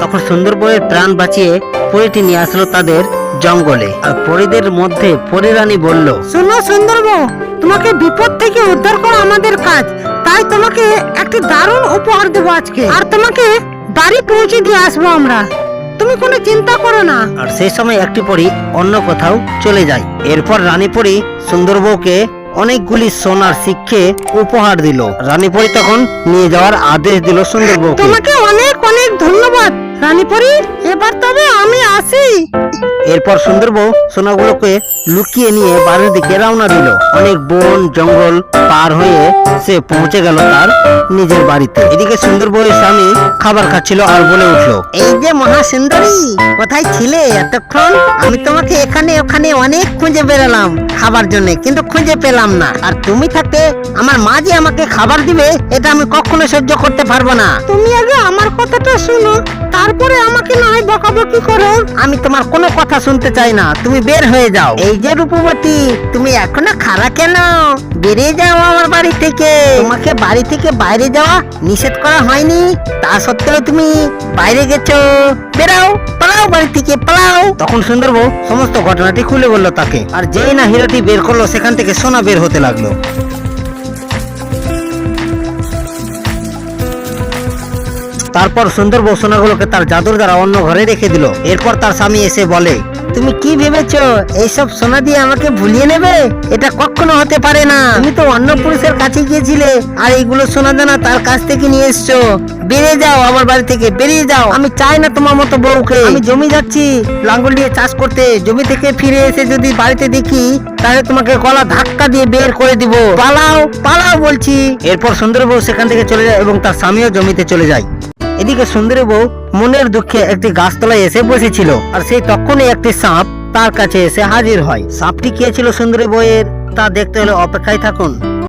তখন সুন্দর বউয়ের প্রাণ বাঁচিয়ে পরীটি নিয়ে আসলো তাদের জঙ্গলে। আর পরীদের মধ্যে পরীরানী বলল শোনো সুন্দর বউ তোমাকে বিপদ থেকে উদ্ধার করা আমাদের কাজ। তাই তোমাকে একটি দারুণ উপহার দেবো আজকে। আর তোমাকে বাড়ি পৌঁছে দিয়ে আসব আমরা। তুমি কোনো চিন্তা করো না। আর সেই সময় একটি পরী অন্য কোথাও চলে যায়। এরপর রানী পরী সুন্দর বউকে অনেকগুলি সোনার শিক্ষে উপহার দিল। রানী পরী তখন নিয়ে যাওয়ার আদেশ দিল সুন্দর বউকে তোমাকে অনেক অনেক ধন্যবাদ। রানীপুরি এবার তবে আমি আসি। এরপর সুন্দর বউ সোনাগুলোকে লুকিয়ে নিয়ে বাড়ির দিকে রওনা দিল। অনেক বন জঙ্গল পার হয়ে সে পৌঁছে গেল তার নিজের বাড়িতে। এদিকে সুন্দর বউয়ের স্বামী খাবার খাচ্ছিল আর বলে উঠল এই যে মহাসুন্দরী কোথায় ছিলে এতক্ষণ? আমি তোমাকে এখানে ওখানে অনেক খুঁজে বেরালাম খাবার জন্য কিন্তু খুঁজে পেলাম না। আর তুমি থাকতে আমার মা যে আমাকে খাবার দিবে এটা আমি কখনো সহ্য করতে পারব না। তুমি আগে আমার কথাটা শুনো তারপরে আমাকে না হয় বকাবকি করো। আমি তোমার কোনো কথা শুনতে চাই না। তুমি বের হয়ে যাও। এই যে রূপবতী, তুমি এখনও খারা কেন? বেরিয়ে যাও আমার বাড়ি থেকে। তোমাকে বাড়ি থেকে বাইরে যাওয়া নিষেধ করা হয়নি। তা সত্ত্বেও তুমি বাইরে গেছো। বেরাও, পালাও বাড়ি থেকে, পালাও। তখন সুন্দর সমস্ত ঘটনাটি খুলে বলল তাকে। আর যেই না হীরাটি বের করল, সেখান থেকে সোনা বের হতে লাগল। তারপর সুন্দর বউ সোনাগুলোকে তার জাদুর দ্বারা অন্য ঘরে রেখে দিল। এরপর তার স্বামী এসে বলে, তুমি কি ভেবেছো? এইসব সোনা দিয়ে আমাকে ভুলিয়ে নেবে? এটা কখনো হতে পারে না। তুমি তো অন্য পুরুষের কাছে গিয়েছিলে, আর এইগুলো সোনা দানা তার কাছ থেকে নিয়ে এসছো। বেরিয়ে যাও, আমার বাড়ি থেকে বেরিয়ে যাও। আমি চাই না তোমার মতো বউকে। আমি জমি যাচ্ছি লাঙ্গল দিয়ে চাষ করতে। জমি থেকে ফিরে এসে যদি বাড়িতে দেখি, তাহলে তোমাকে গলা ধাক্কা দিয়ে বের করে দিব। পালাও পালাও বলছি। এরপর সুন্দর বউ সেখান থেকে চলে যায় এবং তার স্বামীও জমিতে চলে যায়। এদিকে সুন্দরী বউ মনের দুঃখে একটি গাছতলায় এসে বসেছিল, আর সেই তখনই একটি সাপ তার কাছে এসে হাজির হয়। সাপটি কে ছিল সুন্দরী বউয়ের তা দেখতে হলে অপেক্ষায় থাকুন।